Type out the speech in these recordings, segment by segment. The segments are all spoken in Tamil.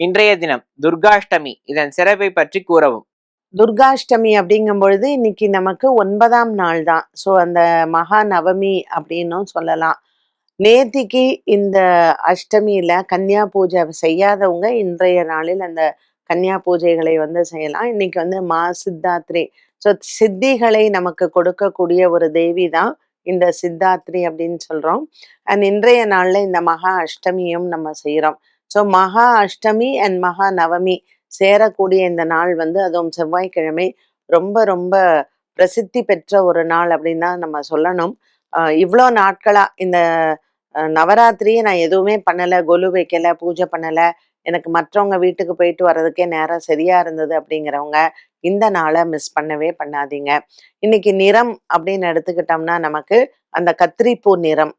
இன்றைய தினம் துர்காஷ்டமி இதன் சிறப்பை பற்றி கூறவும். துர்காஷ்டமி அப்படிங்கும் பொழுது இன்னைக்கு நமக்கு ஒன்பதாம் நாள் தான். ஸோ அந்த மகா நவமி அப்படின்னும் சொல்லலாம். நேத்திக்கு இந்த அஷ்டமியில கன்னியா பூஜை செய்யாதவங்க இன்றைய நாளில் அந்த கன்னியா பூஜைகளை வந்து செய்யலாம். இன்னைக்கு வந்து மா சித்தாத்ரி. ஸோ சித்திகளை நமக்கு கொடுக்கக்கூடிய ஒரு தேவி தான் இந்த சித்தாத்ரி அப்படின்னு சொல்றோம். அண்ட் இன்றைய நாளில் இந்த மகா அஷ்டமியும் நம்ம செய்கிறோம் ஸோ மகா அஷ்டமி அண்ட் மகா நவமி சேரக்கூடிய இந்த நாள் வந்து அதுவும் செவ்வாய்க்கிழமை. ரொம்ப ரொம்ப பிரசித்தி பெற்ற ஒரு நாள் அப்படின்னு தான் நம்ம சொல்லணும். இவ்வளோ நாட்களாக இந்த நவராத்திரியை நான் எதுவுமே பண்ணலை கொலு வைக்கலை பூஜை பண்ணலை. எனக்கு மற்றவங்க வீட்டுக்கு போயிட்டு வர்றதுக்கே நேரம் சரியா இருந்தது அப்படிங்கிறவங்க இந்த நாளை மிஸ் பண்ணவே பண்ணாதீங்க. இன்னைக்கு நிறம் அப்படின்னு எடுத்துக்கிட்டோம்னா நமக்கு அந்த கத்திரிப்பூ நிறம்.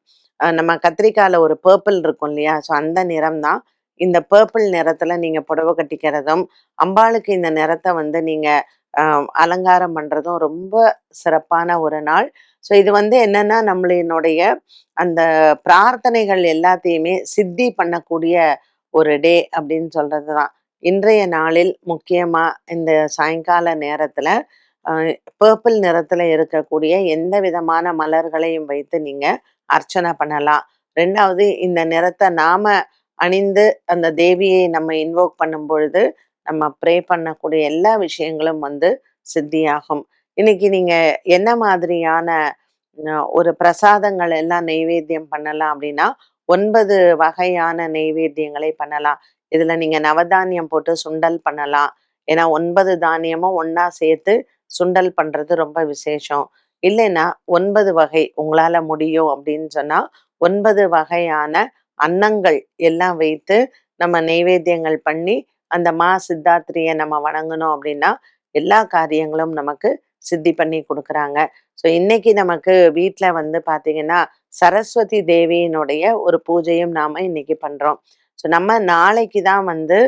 நம்ம கத்திரிக்காயில ஒரு பர்பிள் இருக்கும் இல்லையா? ஸோ அந்த நிறம் தான் இந்த பர்பிள் நிறத்துல நீங்க புடவை கட்டிக்கிறதும் அம்பாளுக்கு இந்த நிறத்தை வந்து நீங்க அலங்காரம் பண்றதும் ரொம்ப சிறப்பான ஒரு நாள். ஸோ இது வந்து என்னன்னா நம்மளினுடைய அந்த பிரார்த்தனைகள் எல்லாத்தையுமே சித்தி பண்ணக்கூடிய ஒரு டே அப்படின்னு சொல்றது தான். இன்றைய நாளில் முக்கியமா இந்த சாயங்கால நேரத்துல பர்பிள் நிறத்துல இருக்கக்கூடிய எந்த விதமான மலர்களையும் வைத்து நீங்க அர்ச்சனை பண்ணலாம். ரெண்டாவது இந்த நிறத்தை நாம அணிந்து அந்த தேவியை நம்ம இன்வோக் பண்ணும் பொழுது நம்ம ப்ரே பண்ணக்கூடிய எல்லா விஷயங்களும் வந்து சித்தியாகும். இன்னைக்கு நீங்க என்ன மாதிரியான ஒரு பிரசாதங்கள் எல்லாம் நெய்வேத்தியம் பண்ணலாம் அப்படின்னா ஒன்பது வகையான நெய்வேத்தியங்களை பண்ணலாம். இதுல நீங்க நவதானியம் போட்டு சுண்டல் பண்ணலாம். ஏன்னா ஒன்பது தானியமும் ஒன்னா சேர்த்து சுண்டல் பண்றது ரொம்ப விசேஷம். இல்லைன்னா ஒன்பது வகை உங்களால முடியும் அப்படின்னு சொன்னா ஒன்பது வகையான அன்னங்கள் எல்லாம் வைத்து நம்ம நெய்வேத்தியங்கள் பண்ணி அந்த மா சித்தாத்திரியை நம்ம வணங்கணும் அப்படின்னா எல்லா காரியங்களும் நமக்கு சித்தி பண்ணி கொடுக்குறாங்க. ஸோ இன்னைக்கு நமக்கு வீட்டில் வந்து பார்த்தீங்கன்னா சரஸ்வதி தேவியினுடைய ஒரு பூஜையும் நாம் இன்னைக்கு பண்ணுறோம் ஸோ நம்ம நாளைக்கு தான் வந்து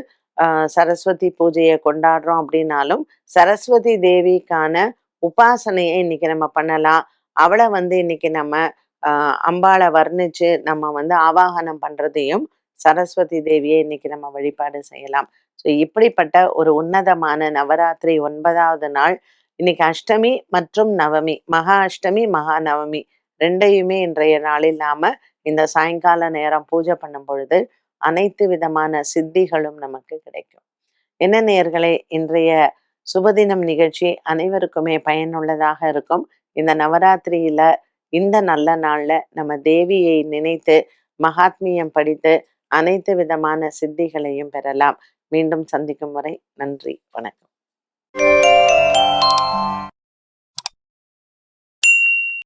சரஸ்வதி பூஜையை கொண்டாடுறோம் அப்படின்னாலும் சரஸ்வதி தேவிக்கான உபாசனையை இன்னைக்கு நம்ம பண்ணலாம். அவளை வந்து இன்னைக்கு நம்ம அம்பாளை வர்ணிச்சு நம்ம வந்து ஆவாகனம் பண்றதையும் சரஸ்வதி தேவியை இன்னைக்கு நம்ம வழிபாடு செய்யலாம். ஸோ இப்படிப்பட்ட ஒரு உன்னதமான நவராத்திரி ஒன்பதாவது நாள் இன்னைக்கு அஷ்டமி மற்றும் நவமி மகா அஷ்டமி மகா நவமி ரெண்டையுமே இன்றைய நாளில் நாம இந்த சாயங்கால நேரம் பூஜை பண்ணும் பொழுது அனைத்து விதமான சித்திகளும் நமக்கு கிடைக்கும். என்ன நேர்களே இன்றைய சுபதினம் நிகழ்ச்சி அனைவருக்குமே பயனுள்ளதாக இருக்கும். இந்த நவராத்திரியில இந்த நல்ல நாள்ல நம்ம தேவியை நினைத்து மகாத்மியம் படித்து அனைத்து விதமான சித்திகளையும் பெறலாம். மீண்டும் சந்திக்கும் வரை நன்றி வணக்கம்.